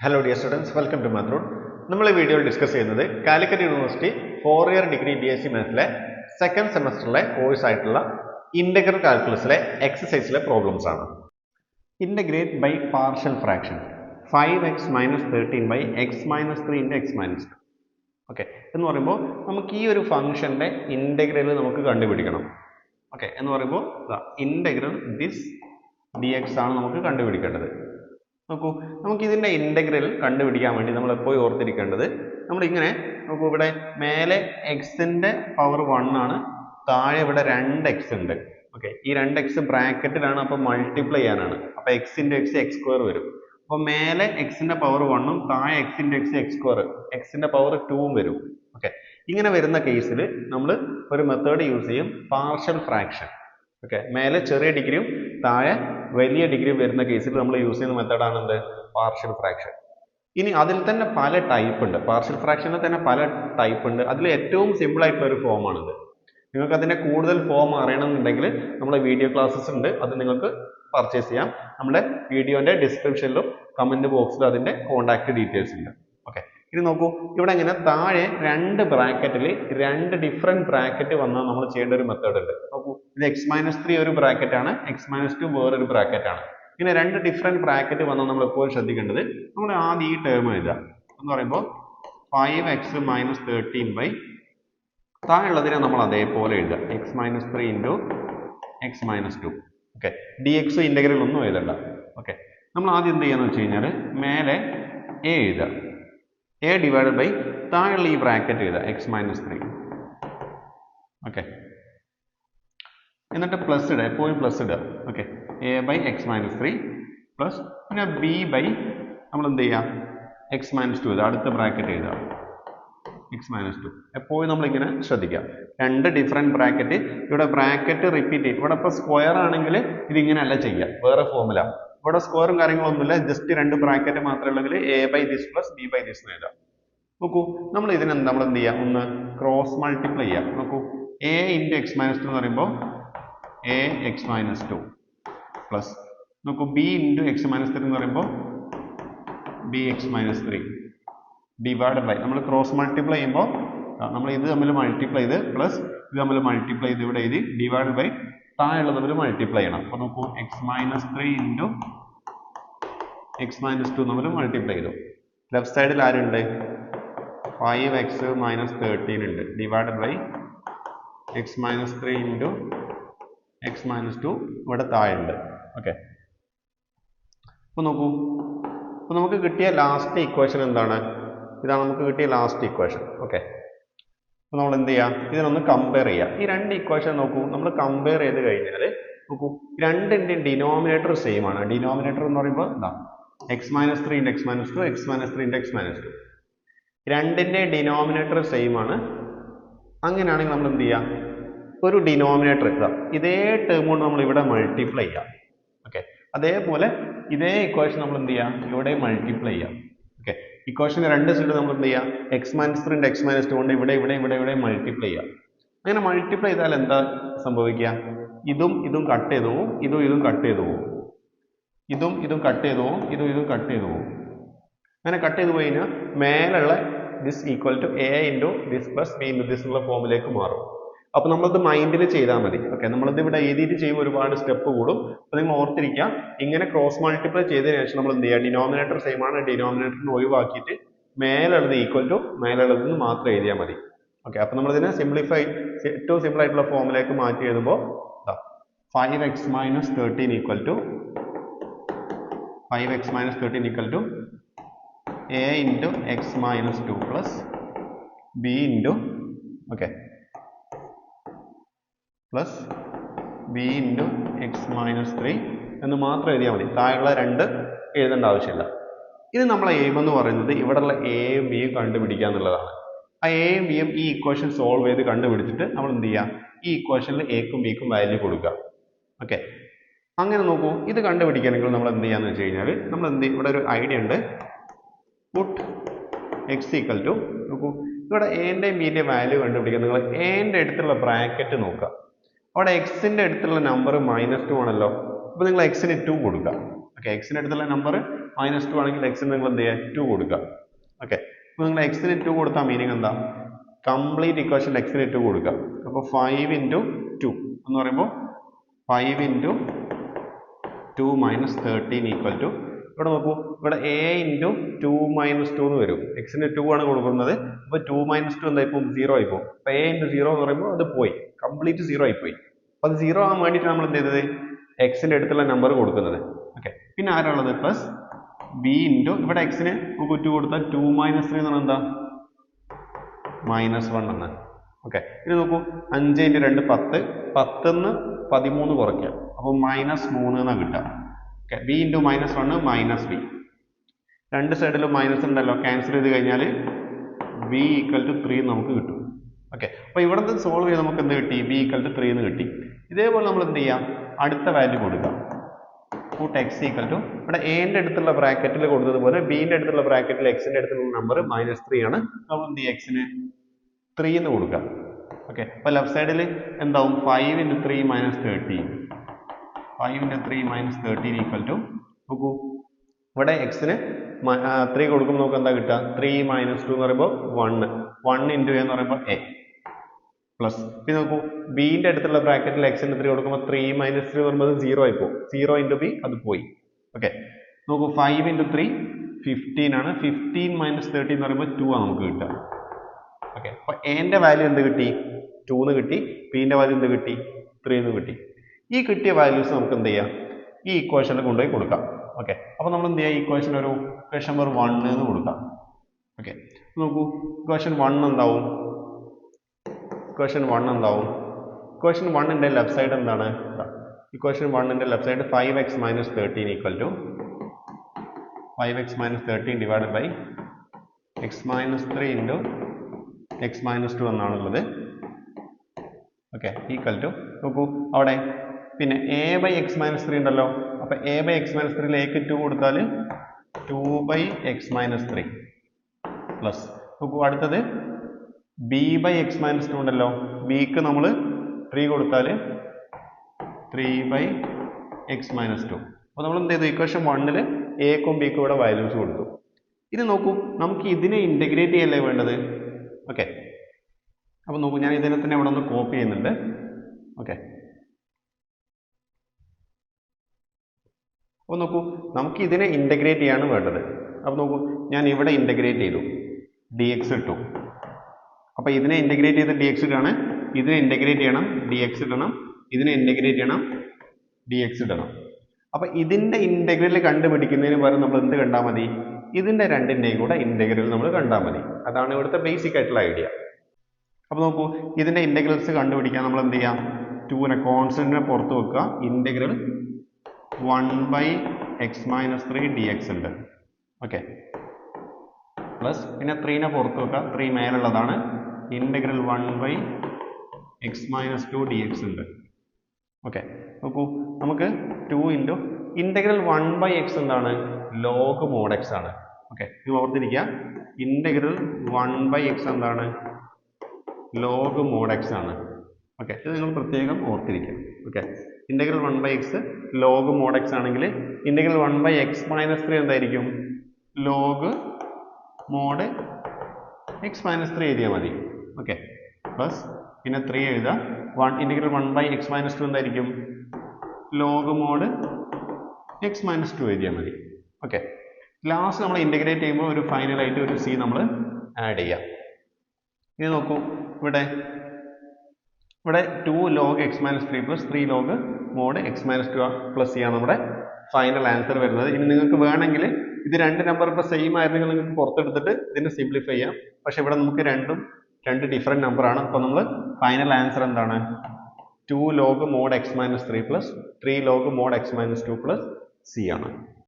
Hello dear students welcome to മാത്രൂൺ നമ്മൾ ഈ വീഡിയോയിൽ ഡിസ്കസ് ചെയ്യുന്നത് Calicut university four year degree B S C മാത്സിലെ second സെമസ്റ്ററിലെ കോഴ്സ് ആയിട്ടുള്ള ഇന്റഗ്രൽ കാൽക്കുലസിലെ എക്സസൈസിലെ പ്രോബ്ലംസ് ആണ്. Integrate by partial fraction five x minus thirteen by x minus three into x minus okay എന്ന് പറയുമ്പോൾ നമുക്ക് ഈ ഒരു ഫംഗ്ഷന്റെ ഇന്റഗ്രൽ നമുക്ക് കണ്ടുപിടിക്കണം. ഓക്കെ എന്ന് പറയുമ്പോൾ ഇന്റഗ്രൽ ദിസ് ഡി എക്സ് ആണ് നമുക്ക് കണ്ടുപിടിക്കേണ്ടത്. നോക്കൂ നമുക്ക് ഇതിന്റെ ഇന്റഗ്രൽ കണ്ടുപിടിക്കാൻ വേണ്ടി നമ്മൾ എപ്പോഴും ഓർത്തിരിക്കേണ്ടത് നമ്മളിങ്ങനെ നോക്കൂ ഇവിടെ മേലെ എക്സിന്റെ പവർ വൺ ആണ് താഴെ ഇവിടെ രണ്ട് എക്സ് ഉണ്ട്. ഓക്കെ ഈ രണ്ട് എക്സ് ബ്രാക്കറ്റിലാണ് അപ്പോൾ മൾട്ടിപ്ലൈ ചെയ്യാനാണ്. അപ്പോൾ എക്സിന്റെ എക്സ് എക്സ് സ്ക്വയർ വരും. അപ്പോൾ മേലെ എക്സിന്റെ പവർ വണ്ണും താഴെ എക്സിന്റെ എക്സ് എക്സ് സ്ക്വയർ എക്സിന്റെ പവർ ടൂവും വരും. ഓക്കെ ഇങ്ങനെ വരുന്ന കേസിൽ നമ്മൾ ഒരു മെത്തേഡ് യൂസ് ചെയ്യും പാർഷ്യൽ ഫ്രാക്ഷൻ ഓക്കെ മേലെ ചെറിയ ഡിഗ്രിയും താഴെ വലിയ ഡിഗ്രി വരുന്ന കേസിൽ നമ്മൾ യൂസ് ചെയ്യുന്ന മെത്തേഡാണ് എന്ത്? പാർഷ്യൽ ഫ്രാക്ഷൻ ഇനി അതിൽ തന്നെ പല ടൈപ്പ് ഉണ്ട്. പാർഷ്യൽ ഫ്രാക്ഷനിൽ തന്നെ പല ടൈപ്പ് ഉണ്ട്. അതിൽ ഏറ്റവും സിമ്പിൾ ആയിട്ടുള്ള ഒരു ഫോമാണിത് നിങ്ങൾക്ക് അതിന്റെ കൂടുതൽ ഫോം അറിയണമെന്നുണ്ടെങ്കിൽ നമ്മുടെ വീഡിയോ ക്ലാസ്സസ് ഉണ്ട്. അത് നിങ്ങൾക്ക് പർച്ചേസ് ചെയ്യാം. നമ്മുടെ വീഡിയോന്റെ ഡിസ്ക്രിപ്ഷനിലും കമന്റ് ബോക്സിലും അതിന്റെ കോൺടാക്ട് ഡീറ്റെയിൽസ് ഉണ്ട്. ഇത് നോക്കൂ ഇവിടെ ഇങ്ങനെ താഴെ രണ്ട് ബ്രാക്കറ്റിൽ രണ്ട് ഡിഫറെന്റ് ബ്രാക്കറ്റ് വന്നാൽ നമ്മൾ ചെയ്യേണ്ട ഒരു മെത്തേഡ് ഉണ്ട്. നോക്കൂ ഇത് എക്സ് മൈനസ് ത്രീ ഒരു ബ്രാക്കറ്റാണ് എക്സ് മൈനസ് ടു വേറൊരു ബ്രാക്കറ്റാണ് ഇങ്ങനെ രണ്ട് ഡിഫറെന്റ് ബ്രാക്കറ്റ് വന്നാൽ നമ്മൾ എപ്പോഴും ശ്രദ്ധിക്കേണ്ടത് നമ്മൾ ആദ്യം ഈ ടേം എഴുതുക. എന്ന് പറയുമ്പോൾ five x minus thirteen by താഴെയുള്ളതിനെ നമ്മൾ അതേപോലെ എഴുതുക. X minus three into x minus two okay d x integral ഒന്നും എഴുതണ്ട. ഓക്കെ നമ്മൾ ആദ്യം എന്ത് ചെയ്യാന്ന് വെച്ച് കഴിഞ്ഞാൽ മേലെ എ എഴുതുക. എ ഡിവൈഡഡ് ബൈ താഴെയുള്ള ഈ ബ്രാക്കറ്റ് എഴുതുക എക്സ് മൈനസ് ത്രീ ഓക്കെ എന്നിട്ട് പ്ലസ് ഇടുക എപ്പോഴും പ്ലസ് ഇടുക. Okay a by x minus three plus പിന്നെ ബി ബൈ നമ്മൾ എന്ത് ചെയ്യുക എക്സ് മൈനസ് ടു എഴുതുക അടുത്ത ബ്രാക്കറ്റ് എഴുതുക എക്സ് മൈനസ് ടു എപ്പോഴും നമ്മളിങ്ങനെ ശ്രദ്ധിക്കുക. രണ്ട് ഡിഫറെന്റ് ബ്രാക്കറ്റ് ഇവിടെ ബ്രാക്കറ്റ് റിപ്പീറ്റ് ചെയ്യും. ഇവിടെ ഇപ്പോൾ സ്ക്വയർ ആണെങ്കിൽ ഇതിങ്ങനെയല്ല ചെയ്യുക. വേറെ ഫോമില ഇവിടെ സ്ക്വയറും കാര്യങ്ങളൊന്നുമില്ല. ജസ്റ്റ് രണ്ട് ബ്രാക്കറ്റ് മാത്രമേ ഉള്ളെങ്കിൽ a by this plus b by this എഴുതാം. നോക്കൂ നമ്മൾ ഇതിനെ നമ്മൾ എന്ത് ചെയ്യാം? ഒന്ന് ക്രോസ് മൾട്ടിപ്ലൈ ചെയ്യാം. നോക്കൂ a into x minus two എന്ന് പറയുമ്പോൾ a x minus two plus നോക്കൂ b into x minus three എന്ന് പറയുമ്പോൾ b x minus three divide by നമ്മൾ ക്രോസ് മൾട്ടിപ്ലൈ ചെയ്യുമ്പോൾ നമ്മൾ ഇത് തമ്മിൽ മൾട്ടിപ്ലൈ ചെയ്ത് പ്ലസ് ഇത് തമ്മിൽ മൾട്ടിപ്ലൈ ചെയ്ത് ഇവിടെ എഴുതി ഡിവൈഡ് ബൈ താഴെയുള്ള തമ്മിൽ മൾട്ടിപ്ലൈ ചെയ്യണം. അപ്പോൾ നോക്കൂ x minus three into x minus two തമ്മിൽ മൾട്ടിപ്ലൈ ചെയ്തു. ലെഫ്റ്റ് സൈഡിൽ ആരുണ്ട്? ഫൈവ് എക്സ് മൈനസ് തേർട്ടീൻ ഉണ്ട്. Divide by x minus three into x minus two ഇവിടെ താഴെ ഉണ്ട് ഓക്കെ അപ്പോൾ നോക്കൂ അപ്പോൾ നമുക്ക് കിട്ടിയ ലാസ്റ്റ് ഇക്വേഷൻ എന്താണ്? ഇതാണ് നമുക്ക് കിട്ടിയ ലാസ്റ്റ് ഇക്വേഷൻ ഓക്കെ അപ്പോൾ നമ്മൾ എന്ത് ചെയ്യാം ഇതിനൊന്ന് കമ്പയർ ചെയ്യാം. ഈ രണ്ട് ഇക്വേഷൻ നോക്കൂ. നമ്മൾ കമ്പയർ ചെയ്ത് കഴിഞ്ഞാൽ നോക്കൂ രണ്ടിന്റെയും ഡിനോമിനേറ്റർ സെയിം ആണ്. ഡിനോമിനേറ്റർ എന്ന് പറയുമ്പോൾ എന്താ? X minus three index minus two x minus three index minus two രണ്ടിന്റെ ഡിനോമിനേറ്റർ സെയിം ആണ്. അങ്ങനെയാണെങ്കിൽ നമ്മൾ എന്ത് ചെയ്യാം ഒരു ഡിനോമിനേറ്റർ എടുക്കുക ഇതേ ടേം കൊണ്ട് നമ്മൾ ഇവിടെ മൾട്ടിപ്ലൈ ചെയ്യാം. ഓക്കെ അതേപോലെ ഇതേ ഇക്വേഷൻ നമ്മൾ എന്ത് ചെയ്യാം ഇവിടെ മൾട്ടിപ്ലൈ ചെയ്യാം. ഓക്കെ ഇക്വേഷൻ രണ്ട് സൈഡ് നമ്മൾ എന്ത് ചെയ്യാം x minus three x minus two കൊണ്ട് ഇവിടെ ഇവിടെ ഇവിടെ ഇവിടെ മൾട്ടിപ്ലൈ ചെയ്യാം. അങ്ങനെ മൾട്ടിപ്ലൈ ചെയ്താൽ എന്താ സംഭവിക്കുക ഇതും ഇതും കട്ട് ചെയ്തു പോവും ഇതും ഇതും കട്ട് ചെയ്തു. പോവും ഇതും ഇതും കട്ട് ചെയ്തു പോവും ഇതും ഇതും കട്ട് ചെയ്തു. പോവും അങ്ങനെ കട്ട് ചെയ്ത് പോയി കഴിഞ്ഞാൽ മേലുള്ള this equal to a into this plus b into this എന്നുള്ള ഫോമിലേക്ക് മാറും. അപ്പോൾ നമ്മളത് മൈൻഡിൽ ചെയ്താൽ മതി. ഓക്കെ നമ്മളിത് ഇവിടെ എഴുതിയിട്ട് ചെയ്യുമ്പോൾ ഒരുപാട് സ്റ്റെപ്പ് കൂടും. അപ്പോൾ നിങ്ങൾ ഓർത്തിരിക്കുക ഇങ്ങനെ ക്രോസ് മൾട്ടിപ്ലൈ ചെയ്തതിനു ശേഷം നമ്മൾ എന്ത് ചെയ്യുക? ഡിനോമിനേറ്റർ സെയിം ആണ്. ഡിനോമിനേറ്ററിന് ഒഴിവാക്കിയിട്ട് മേലുള്ളത് ഈക്വൽ ടു മേലുള്ളതെന്ന് മാത്രം എഴുതിയാൽ മതി. ഓക്കെ അപ്പോൾ നമ്മളിതിനെ സിംപ്ലിഫൈ ഏറ്റവും സിമ്പിൾ ആയിട്ടുള്ള ഫോമിലേക്ക് മാറ്റി എഴുതുമ്പോൾ five x minus thirteen equal to five x minus thirteen equal to a into x minus two plus b into okay plus b into x minus three എന്ന് മാത്രം എഴുതിയാൽ മതി. താഴെയുള്ള രണ്ട് എഴുതേണ്ട ആവശ്യമില്ല. ഇത് നമ്മളെ എയിം എന്ന് പറയുന്നത് ഇവിടെയുള്ള എയും ബിയും കണ്ടുപിടിക്കുക എന്നുള്ളതാണ്. ആ എയും ബിയും ഈ ഇക്വേഷൻ സോൾവ് ചെയ്ത് കണ്ടുപിടിച്ചിട്ട് നമ്മൾ എന്ത് ചെയ്യുക ഈ ഇക്വേഷനിൽ എക്കും ബിക്കും വാല്യൂ കൊടുക്കുക. ഓക്കെ അങ്ങനെ നോക്കൂ. ഇത് കണ്ടുപിടിക്കണമെങ്കിൽ നമ്മൾ എന്ത് ചെയ്യാന്ന് വെച്ച് കഴിഞ്ഞാൽ നമ്മൾ എന്ത് ഇവിടെ ഒരു ഐഡിയ ഉണ്ട്. പുട്ട് എക്സ് ഈക്വൽ ടു നോക്കൂ. ഇവിടെ എന്റെയും ബിന്റെയും വാല്യൂ കണ്ടുപിടിക്കാൻ നിങ്ങൾ എന്റെ അടുത്തുള്ള ബ്രാക്കറ്റ് നോക്കുക. അവിടെ എക്സിന്റെ അടുത്തുള്ള നമ്പർ മൈനസ് ടു ആണല്ലോ. അപ്പോൾ നിങ്ങൾ എക്സിന് ടു കൊടുക്കുക. ഓക്കെ എക്സിന്റെ അടുത്തുള്ള നമ്പർ മൈനസ് ടു ആണെങ്കിൽ എക്സിന് നിങ്ങൾ എന്ത് ചെയ്യുക? ടു കൊടുക്കുക. ഓക്കെ അപ്പോൾ നിങ്ങൾ എക്സിന് ടു കൊടുത്താൽ മീനിങ് എന്താ? കംപ്ലീറ്റ് ഇക്വേഷൻ എക്സിന് ടു കൊടുക്കുക. അപ്പോൾ ഫൈവ് ഇന്റു ടു എന്ന് പറയുമ്പോൾ five into two minus thirteen equal to ഇവിടെ നോക്കൂ ഇവിടെ a into two minus two എന്ന് വരും. എക്സിന് ടു ആണ് കൊടുക്കുന്നത്. അപ്പോൾ ടു മൈനസ് ടു എന്താ ഇപ്പം സീറോ ആയി പോകും. അപ്പോൾ എ ഇന്റു സീറോ എന്ന് പറയുമ്പോൾ അത് പോയി. കംപ്ലീറ്റ് സീറോ ആയി പോയി. അപ്പോൾ അത് സീറോ ആകാൻ വേണ്ടിയിട്ട് നമ്മൾ എന്ത് ചെയ്തത്? എക്സിന്റെ അടുത്തുള്ള നമ്പർ കൊടുക്കുന്നത്. ഓക്കെ പിന്നെ ആരാണുള്ളത്? പ്ലസ് ബി ഇന്റു ഇവിടെ എക്സിന് നമുക്ക് ടു കൊടുത്താൽ ടു മൈനസ് ത്രീ എന്ന് പറഞ്ഞാൽ എന്താ? മൈനസ് വൺ എന്ന് ഓക്കെ ഇനി നോക്കൂ. അഞ്ച് ഇന്റു രണ്ട് പത്ത്. പത്തുനിന്ന് പതിമൂന്ന് കുറയ്ക്കുക അപ്പോൾ മൈനസ് മൂന്ന് എന്നാണ് കിട്ടുക. Okay b into minus one minus b രണ്ട് സൈഡിലും മൈനസ് ഉണ്ടല്ലോ. ക്യാൻസൽ ചെയ്ത് കഴിഞ്ഞാൽ ബി ഈക്വൽ ടു ത്രീ നമുക്ക് കിട്ടും. ഓക്കെ അപ്പോൾ നിന്ന് സോൾവ് ചെയ്ത് നമുക്ക് എന്ത് കിട്ടി? ബി ഈക്വൽ ടു ത്രീ എന്ന് കിട്ടി. ഇതേപോലെ നമ്മൾ എന്ത് ചെയ്യാം? അടുത്ത വാല്യൂ കൊടുക്കാം. കൂട്ട് എക്സ് ഈക്വൽ ടു ഇവിടെ എന്റെ അടുത്തുള്ള ബ്രാക്കറ്റിൽ കൊടുത്തതുപോലെ ബിന്റെ അടുത്തുള്ള ബ്രാക്കറ്റിൽ എക്സിന്റെ അടുത്തുള്ള നമ്പർ മൈനസ് ത്രീ ആണ്. നമ്മൾ എന്ത് ചെയ്യാം? എക്സിന് ത്രീ എന്ന് കൊടുക്കാം. ഓക്കെ അപ്പോൾ ലെഫ്റ്റ് സൈഡിൽ എന്താവും? Five into three minus thirteen five into three minus thirteen equal to നോക്കൂ. ഇവിടെ എക്സിന് ത്രീ കൊടുക്കുമ്പോൾ നമുക്ക് എന്താ കിട്ടുക? ത്രീ മൈനസ് ടു എന്ന് പറയുമ്പോൾ വണ്ണ് വൺ ഇന്റു എന്ന് പറയുമ്പോൾ എ പ്ലസ് പിന്നെ നോക്കൂ ബിന്റെ അടുത്തുള്ള ബ്രാക്കറ്റിൽ എക്സിന് ത്രീ കൊടുക്കുമ്പോൾ ത്രീ മൈനസ് ത്രീ എന്ന് പറയുമ്പോൾ സീറോ ആയി പോകും. സീറോ ഇന്റു ബി അത് പോയി. ഓക്കെ നോക്കൂ ഫൈവ് ഇന്റു ത്രീ ഫിഫ്റ്റീൻ ആണ്. ഫിഫ്റ്റീൻ മൈനസ് തേർട്ടി എന്ന് പറയുമ്പോൾ ടു ആണ് നമുക്ക് കിട്ടുക. ഓക്കെ അപ്പോൾ എന്റെ വാല്യൂ എന്ത് കിട്ടി? ടു എന്ന് കിട്ടി. ബിന്റെ വാല്യൂ എന്ത് കിട്ടി? ത്രീ എന്ന് കിട്ടി. ഈ കിട്ടിയ വാല്യൂസ് നമുക്ക് എന്ത് ചെയ്യാം? ഈ ഇക്വേഷനിൽ കൊണ്ടുപോയി കൊടുക്കാം. ഓക്കെ അപ്പോൾ നമ്മൾ എന്ത് ചെയ്യുക ഇക്വേഷൻ ഒരു ഇക്വേഷൻ നമ്പർ വൺ എന്ന് കൊടുക്കാം. ഓക്കെ നോക്കൂ. ഇക്വേഷൻ വൺ എന്താവും? ഇക്വേഷൻ വൺ എന്താവും? ഇക്വേഷൻ വണ്ണിന്റെ ലെഫ്റ്റ് സൈഡ് എന്താണ്? ഇക്വേഷൻ വണ്ണിന്റെ left side five x minus thirteen equal to five x minus thirteen divide by x minus three into x minus two എന്നാണുള്ളത്. Okay equal to നോക്കൂ. അവിടെ പിന്നെ a by x minus three ഉണ്ടല്ലോ. അപ്പോൾ A by X minus ത്രീയിൽ എക്ക് two കൊടുത്താൽ two by x minus three plus നോക്കൂ അടുത്തത് b by x minus two ഉണ്ടല്ലോ. ബിക്ക് നമ്മൾ ത്രീ കൊടുത്താൽ three by x minus two അപ്പോൾ നമ്മൾ എന്ത് ചെയ്തു? ഇക്വേഷൻ വണ്ണിൽ എക്കും ബിക്കും ഇവിടെ വാല്യൂസ് കൊടുത്തു. ഇത് നോക്കൂ നമുക്ക് ഇതിനെ ഇന്റഗ്രേറ്റ് ചെയ്യല്ലേ വേണ്ടത്? ഓക്കെ അപ്പോൾ നോക്കൂ ഞാൻ ഇതിനെ തന്നെ ഇവിടെ ഒന്ന് കോപ്പി ചെയ്യുന്നുണ്ട്. ഓക്കെ അപ്പോൾ നോക്കൂ നമുക്ക് ഇതിനെ ഇന്റഗ്രേറ്റ് ചെയ്യാണ് വേണ്ടത്. അപ്പോൾ നോക്കൂ ഞാൻ ഇവിടെ ഇന്റഗ്രേറ്റ് ചെയ്തു. ഡി എക്സ് ഇട്ടു. അപ്പോൾ ഇതിനെ ഇന്റഗ്രേറ്റ് ചെയ്ത് ഡി എക്സ് ഇടണം. ഇതിനെ ഇന്റഗ്രേറ്റ് ചെയ്യണം ഡി എക്സ് ഇടണം. ഇതിനെ ഇന്റഗ്രേറ്റ് ചെയ്യണം ഡി എക്സ് ഇടണം. അപ്പോൾ ഇതിന്റെ ഇന്റഗ്രൽ കണ്ടുപിടിക്കുന്നതിന് പകരം നമ്മൾ എന്ത് കണ്ടാൽ മതി? ഇതിന്റെ രണ്ടിന്റെയും കൂടെ ഇന്റഗ്രൽ നമ്മൾ കണ്ടാൽ മതി. അതാണ് ഇവിടുത്തെ ബേസിക് ആയിട്ടുള്ള ഐഡിയ അപ്പോൾ നോക്കൂ ഇതിന്റെ ഇന്റഗ്രൽസ് കണ്ടുപിടിക്കാൻ നമ്മൾ എന്ത് ചെയ്യാം? ടൂനെ കോൺസ്റ്റന്റിനെ പുറത്ത് വെക്കുക integral one by x minus three d x ഉണ്ട്. ഓക്കെ പ്ലസ് പിന്നെ ത്രീനെ പുറത്ത് വെക്കുക. Three മേലുള്ളതാണ്. Integral one by x minus two d x ഉണ്ട്. ഓക്കെ നോക്കൂ നമുക്ക് two into integral one by x എന്താണ്? ലോഗ് മോഡ് എക്സ് ആണ്. ഓക്കെ ഇത് ഓർത്തിരിക്കുക. ഇന്റഗ്രൽ വൺ ബൈ എക്സ് എന്താണ്? ലോഗ് മോഡ് എക്സ് ആണ്. ഓക്കെ ഇത് നിങ്ങൾ പ്രത്യേകം ഓർത്തിരിക്കുക okay integral one by x log mod x ആണെങ്കിൽ integral one by x minus three എന്തായിരിക്കും? Log mod x minus three എഴുതിയാൽ മതി. ഓക്കെ പ്ലസ് പിന്നെ ത്രീ എഴുതുക one integral one by x minus two എന്തായിരിക്കും? Log mod x minus two എഴുതിയാൽ മതി. Okay last നമ്മൾ ഇന്റഗ്രേറ്റ് ചെയ്യുമ്പോൾ ഒരു ഫൈനലായിട്ട് ഒരു സി നമ്മൾ ആഡ് ചെയ്യാം. ഇനി നോക്കൂ. ഇവിടെ ഇവിടെ two log x minus three plus three log mod x minus two plus ആണ് നമ്മുടെ ഫൈനൽ ആൻസർ വരുന്നത്. ഇനി നിങ്ങൾക്ക് വേണമെങ്കിൽ ഇത് രണ്ട് നമ്പർ ഇപ്പോൾ സെയിം ആയിരുന്നെങ്കിൽ നിങ്ങൾക്ക് പുറത്തെടുത്തിട്ട് ഇതിനെ സിംപ്ലിഫൈ ചെയ്യാം. പക്ഷേ ഇവിടെ നമുക്ക് രണ്ടും രണ്ട് ഡിഫറെന്റ് നമ്പറാണ് അപ്പോൾ നമ്മൾ ഫൈനൽ ആൻസർ എന്താണ്? Two log mod x minus three plus three log mod x minus two plus C ആണ്.